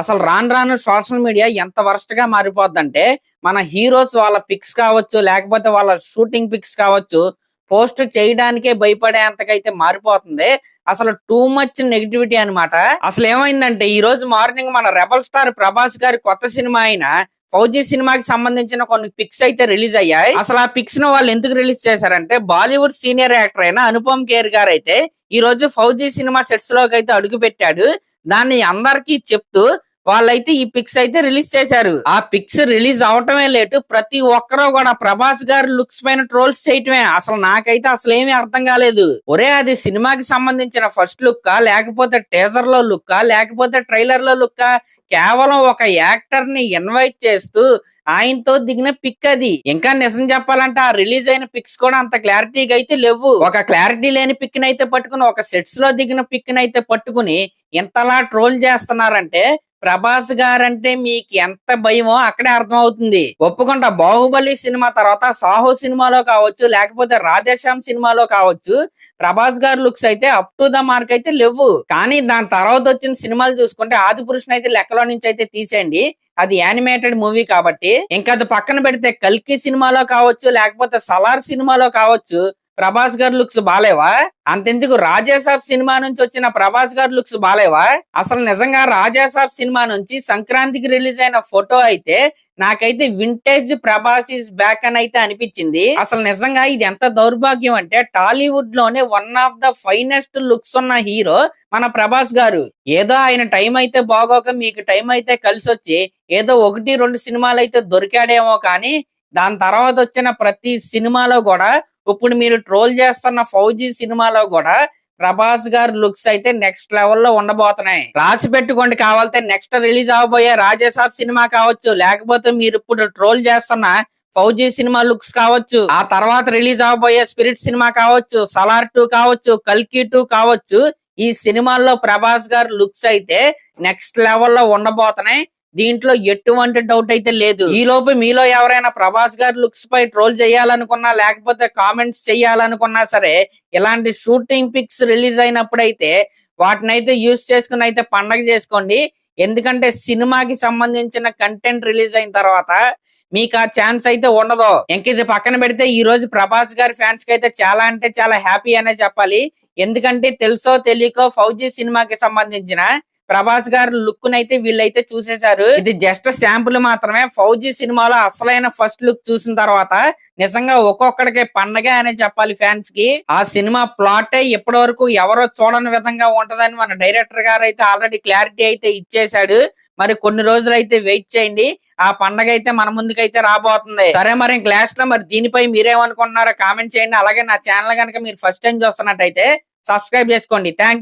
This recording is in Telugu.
అసలు రాను రాను సోషల్ మీడియా ఎంత వరస్ట్గా మారిపోద్దంటే మన హీరోస్ వాళ్ళ పిక్స్ కావచ్చు లేకపోతే వాళ్ళ షూటింగ్ పిక్స్ కావచ్చు పోస్ట్ చేయడానికే భయపడేంతకైతే మారిపోతుంది. అసలు టూ మచ్ నెగిటివిటీ అన్నమాట. అసలు ఏమైందంటే ఈ రోజు మార్నింగ్ మన రెబల్ స్టార్ ప్రభాస్ గారి కొత్త సినిమా అయిన ఫౌజీ సినిమాకి సంబంధించిన కొన్ని పిక్స్ అయితే రిలీజ్ అయ్యాయి. అసలు ఆ పిక్స్ను వాళ్ళు ఎందుకు రిలీజ్ చేశారంటే బాలీవుడ్ సీనియర్ యాక్టర్ అయిన అనుపమ్ ఖేర్ గారు అయితే ఈ రోజు ఫౌజీ సినిమా సెట్స్లోకి అయితే అడుగు పెట్టాడు దాన్ని అందరికీ చెప్తూ వాళ్ళైతే ఈ పిక్స్ అయితే రిలీజ్ చేశారు. ఆ పిక్స్ రిలీజ్ అవటమే లేటు ప్రతి ఒక్కరూ కూడా ప్రభాస్ గారు లుక్స్ పైన ట్రోల్స్ చేయటమే. అసలు నాకైతే అసలు ఏమీ అర్థం కాలేదు. ఒరే అది సినిమాకి సంబంధించిన ఫస్ట్ లుక్ లేకపోతే టీజర్లో లుక్ లేకపోతే ట్రైలర్లో లుక్ కేవలం ఒక యాక్టర్ని ఇన్వైట్ చేస్తూ ఆయనతో దిగిన పిక్ అది. ఇంకా నిజం చెప్పాలంటే ఆ రిలీజ్ అయిన పిక్స్ కూడా అంత క్లారిటీగా అయితే లేవు. ఒక క్లారిటీ లేని పిక్ అయితే పట్టుకుని ఒక సెట్స్లో దిగిన పిక్ అయితే పట్టుకుని ఇంతలా ట్రోల్ చేస్తున్నారంటే ప్రభాస్ గారంటే మీకు ఎంత భయమో అక్కడే అర్థమవుతుంది. ఒప్పుకుంటా బాహుబలి సినిమా తర్వాత సాహో సినిమాలో కావచ్చు లేకపోతే రాధేశ్యామ్ సినిమాలో కావచ్చు ప్రభాస్ గారు లుక్స్ అయితే అప్ టు ద మార్క్ అయితే లేవు. కానీ దాని తర్వాత వచ్చిన సినిమాలు చూసుకుంటే ఆది పురుషుని అయితే లెక్కలో నుంచి అయితే తీసేయండి. అది యానిమేటెడ్ మూవీ కాబట్టి. ఇంకా అది పక్కన పెడితే కల్కి సినిమాలో కావచ్చు లేకపోతే సలార్ సినిమాలో కావచ్చు ప్రభాస్ గారి లుక్స్ బాలేవా? అంతెందుకు రాజాసాబ్ సినిమా నుంచి వచ్చిన ప్రభాస్ గారి లుక్స్ బాలేవా? అసలు నిజంగా రాజాసాబ్ సినిమా నుంచి సంక్రాంతికి రిలీజ్ అయిన ఫోటో అయితే నాకైతే వింటేజ్ ప్రభాస్ ఇస్ బ్యాక్ అని అయితే అనిపించింది. అసలు నిజంగా ఇది ఎంత దౌర్భాగ్యం అంటే టాలీవుడ్లోనే one of the finest looks ఉన్న హీరో మన ప్రభాస్ గారు. ఏదో ఆయన టైం అయితే బాగోక మీకు టైం అయితే కలిసి వచ్చి ఏదో ఒకటి రెండు సినిమాలు అయితే దొరికాడేమో కానీ దాని తర్వాత వచ్చిన ప్రతి సినిమాలో కూడా ఇప్పుడు మీరు ట్రోల్ చేస్తున్న ఫౌజీ సినిమాలో కూడా ప్రభాస్ గారు లుక్స్ అయితే నెక్స్ట్ లెవెల్లో ఉండబోతున్నాయి. రాసి పెట్టుకోండి కావాలంటే నెక్స్ట్ రిలీజ్ అవబోయే రాజేసాబ్ సినిమా కావచ్చు లేకపోతే మీరు ఇప్పుడు ట్రోల్ చేస్తున్న ఫౌజీ సినిమా లుక్స్ కావచ్చు ఆ తర్వాత రిలీజ్ అవబోయే స్పిరిట్ సినిమా కావచ్చు సలార్ టూ కావచ్చు కల్కి టూ కావచ్చు ఈ సినిమాల్లో ప్రభాస్ గారు లుక్స్ అయితే నెక్స్ట్ లెవెల్లో ఉండబోతున్నాయి. దీంట్లో ఎటువంటి డౌట్ అయితే లేదు. ఈ లోపు మీలో ఎవరైనా ప్రభాస్ గారి లుక్స్ పై ట్రోల్ చేయాలనుకున్నా లేకపోతే కామెంట్స్ చేయాలనుకున్నా సరే ఇలాంటి షూటింగ్ పిక్స్ రిలీజ్ అయినప్పుడు అయితే వాటిని అయితే యూజ్ చేసుకుని అయితే పండగ చేసుకోండి. ఎందుకంటే సినిమాకి సంబంధించిన కంటెంట్ రిలీజ్ అయిన తర్వాత మీకు ఆ ఛాన్స్ అయితే ఉండదు. ఇంక ఇది పక్కన పెడితే ఈ రోజు ప్రభాస్ గారి ఫ్యాన్స్కి అయితే చాలా అంటే చాలా హ్యాపీ అనే చెప్పాలి. ఎందుకంటే తెలుసో తెలియకో ఫౌజీ సినిమాకి సంబంధించిన ప్రభాస్ గారి లుక్ నైతే వీళ్ళైతే చూసేశారు. ఇది జస్ట్ శాంపుల్ మాత్రమే. ఫౌజీ సినిమాలో అసలైన ఫస్ట్ లుక్ చూసిన తర్వాత నిజంగా ఒక్కొక్కడికి పండగ అనే చెప్పాలి ఫ్యాన్స్కి. ఆ సినిమా ప్లాట్ ఇప్పటి వరకు ఎవరో చూడని విధంగా ఉంటదని మన డైరెక్టర్ గారు అయితే ఆల్రెడీ క్లారిటీ అయితే ఇచ్చేశాడు. మరి కొన్ని రోజులు అయితే వెయిట్ చేయండి. ఆ పండగ అయితే మన ముందుకైతే రాబోతుంది. సరే మరి క్లాస్లో మరి దీనిపై మీరేమనుకుంటున్నారో కామెంట్ చేయండి. అలాగే నా ఛానల్ కనుక మీరు ఫస్ట్ టైం చూస్తున్నట్టయితే సబ్స్క్రైబ్ చేసుకోండి. థ్యాంక్